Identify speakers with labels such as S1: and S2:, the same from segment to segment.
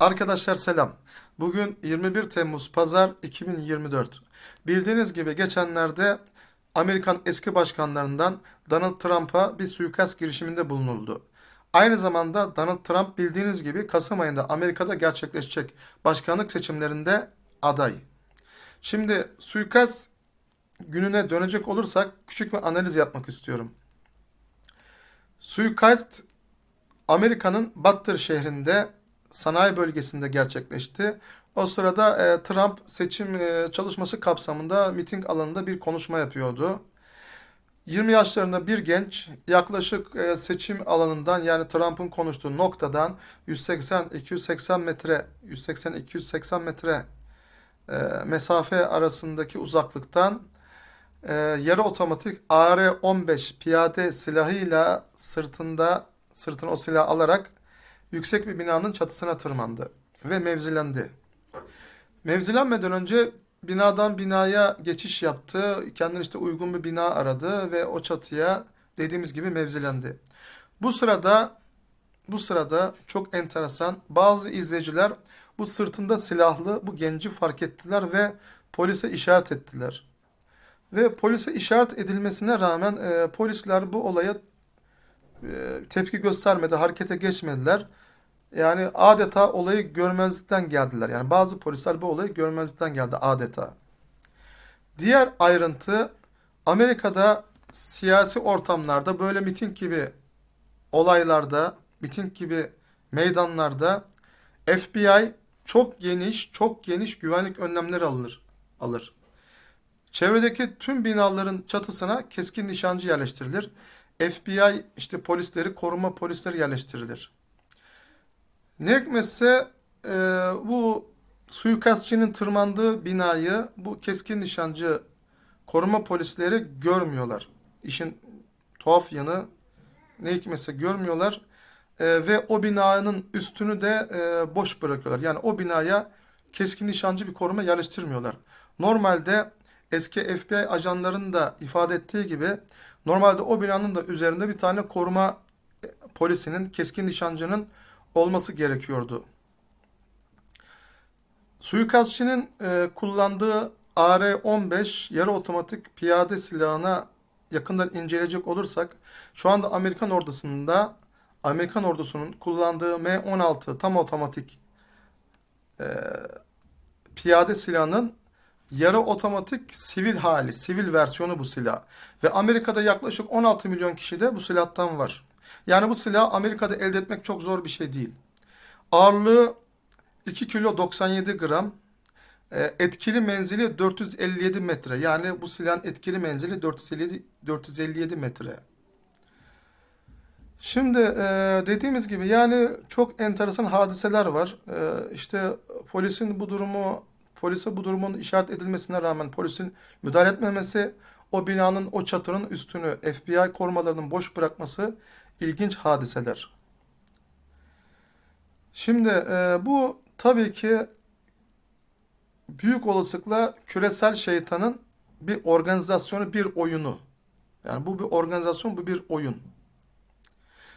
S1: Arkadaşlar selam. Bugün 21 Temmuz Pazar 2024. Bildiğiniz gibi geçenlerde Amerikan eski başkanlarından Donald Trump'a bir suikast girişiminde bulunuldu. Aynı zamanda Donald Trump bildiğiniz gibi Kasım ayında Amerika'da gerçekleşecek başkanlık seçimlerinde aday. Şimdi suikast gününe dönecek olursak küçük bir analiz yapmak istiyorum. Suikast Amerika'nın Butler şehrinde sanayi bölgesinde gerçekleşti. O sırada e, Trump seçim e, çalışması kapsamında miting alanında bir konuşma yapıyordu. 20 yaşlarında bir genç yaklaşık e, seçim alanından yani Trump'ın konuştuğu noktadan 180-280 metre 180-280 metre e, mesafe arasındaki uzaklıktan e, yarı otomatik AR-15 piyade silahıyla sırtında sırtına o silahı alarak yüksek bir binanın çatısına tırmandı ve mevzilendi. Mevzilenmeden önce binadan binaya geçiş yaptı. Kendine işte uygun bir bina aradı ve o çatıya dediğimiz gibi mevzilendi. Bu sırada bu sırada çok enteresan bazı izleyiciler bu sırtında silahlı bu genci fark ettiler ve polise işaret ettiler. Ve polise işaret edilmesine rağmen e, polisler bu olaya e, tepki göstermedi, harekete geçmediler. Yani adeta olayı görmezlikten geldiler. Yani bazı polisler bu olayı görmezlikten geldi adeta. Diğer ayrıntı Amerika'da siyasi ortamlarda böyle miting gibi olaylarda, miting gibi meydanlarda FBI çok geniş, çok geniş güvenlik önlemleri alır. alır. Çevredeki tüm binaların çatısına keskin nişancı yerleştirilir. FBI işte polisleri, koruma polisleri yerleştirilir. Ne hikmetse e, bu suikastçının tırmandığı binayı bu keskin nişancı koruma polisleri görmüyorlar. İşin tuhaf yanı ne hikmetse görmüyorlar E, ve o binanın üstünü de e, boş bırakıyorlar. Yani o binaya keskin nişancı bir koruma yerleştirmiyorlar. Normalde eski FBI ajanlarının da ifade ettiği gibi normalde o binanın da üzerinde bir tane koruma e, polisinin, keskin nişancının olması gerekiyordu. Suikastçının e, kullandığı AR-15 yarı otomatik piyade silahına yakından inceleyecek olursak şu anda Amerikan ordusunda Amerikan ordusunun kullandığı M16 tam otomatik e, piyade silahının yarı otomatik sivil hali, sivil versiyonu bu silah. Ve Amerika'da yaklaşık 16 milyon kişi de bu silahtan var. Yani bu silah Amerika'da elde etmek çok zor bir şey değil. Ağırlığı 2 kilo 97 gram. E, Etkili menzili 457 metre. Yani bu silahın etkili menzili 457, 457 metre. Şimdi e, dediğimiz gibi yani çok enteresan hadiseler var. E, işte polisin bu durumu polise bu durumun işaret edilmesine rağmen polisin müdahale etmemesi, o binanın o çatının üstünü FBI korumalarının boş bırakması ilginç hadiseler. Şimdi e, bu tabii ki büyük olasılıkla küresel şeytanın bir organizasyonu, bir oyunu. Yani bu bir organizasyon, bu bir oyun.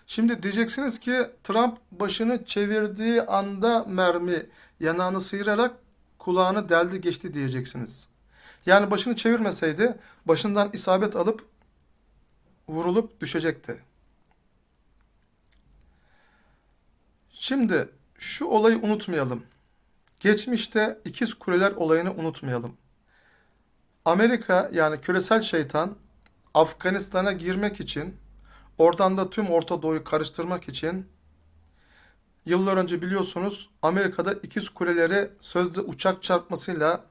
S1: Şimdi diyeceksiniz ki Trump başını çevirdiği anda mermi yanağını sıyırarak kulağını deldi geçti diyeceksiniz. Yani başını çevirmeseydi başından isabet alıp vurulup düşecekti. Şimdi şu olayı unutmayalım. Geçmişte ikiz kuleler olayını unutmayalım. Amerika yani küresel şeytan Afganistan'a girmek için oradan da tüm Orta Doğu'yu karıştırmak için yıllar önce biliyorsunuz Amerika'da ikiz kuleleri sözde uçak çarpmasıyla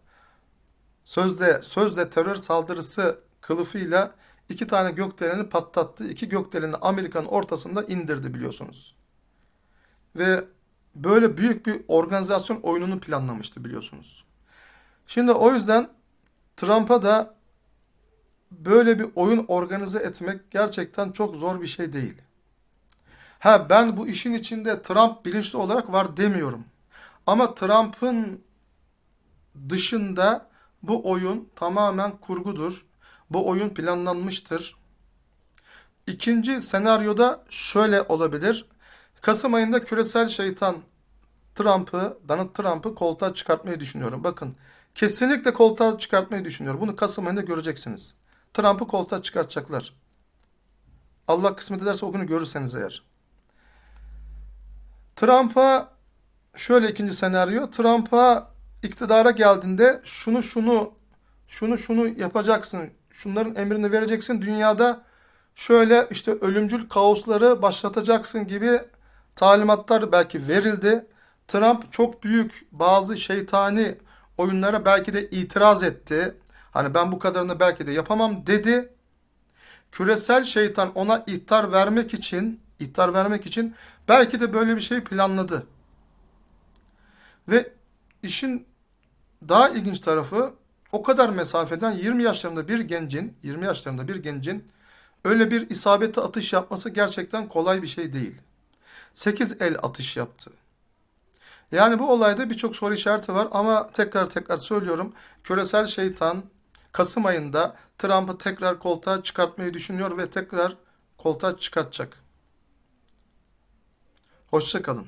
S1: sözde sözde terör saldırısı kılıfıyla iki tane gökdeleni patlattı. İki gökdeleni Amerika'nın ortasında indirdi biliyorsunuz. Ve böyle büyük bir organizasyon oyununu planlamıştı biliyorsunuz. Şimdi o yüzden Trump'a da böyle bir oyun organize etmek gerçekten çok zor bir şey değil. Ha ben bu işin içinde Trump bilinçli olarak var demiyorum. Ama Trump'ın dışında bu oyun tamamen kurgudur. Bu oyun planlanmıştır. İkinci senaryoda şöyle olabilir. Kasım ayında küresel şeytan Trump'ı, Donald Trump'ı koltuğa çıkartmayı düşünüyorum. Bakın kesinlikle koltuğa çıkartmayı düşünüyorum. Bunu Kasım ayında göreceksiniz. Trump'ı koltuğa çıkartacaklar. Allah kısmet ederse o günü görürseniz eğer. Trump'a şöyle ikinci senaryo. Trump'a iktidara geldiğinde şunu şunu şunu şunu yapacaksın. Şunların emrini vereceksin. Dünyada şöyle işte ölümcül kaosları başlatacaksın gibi talimatlar belki verildi. Trump çok büyük bazı şeytani oyunlara belki de itiraz etti. Hani ben bu kadarını belki de yapamam dedi. Küresel şeytan ona ihtar vermek için, ihtar vermek için belki de böyle bir şey planladı. Ve işin daha ilginç tarafı o kadar mesafeden 20 yaşlarında bir gencin, 20 yaşlarında bir gencin öyle bir isabetli atış yapması gerçekten kolay bir şey değil. 8 el atış yaptı. Yani bu olayda birçok soru işareti var ama tekrar tekrar söylüyorum. Küresel şeytan Kasım ayında Trump'ı tekrar koltuğa çıkartmayı düşünüyor ve tekrar koltuğa çıkartacak. Hoşça kalın.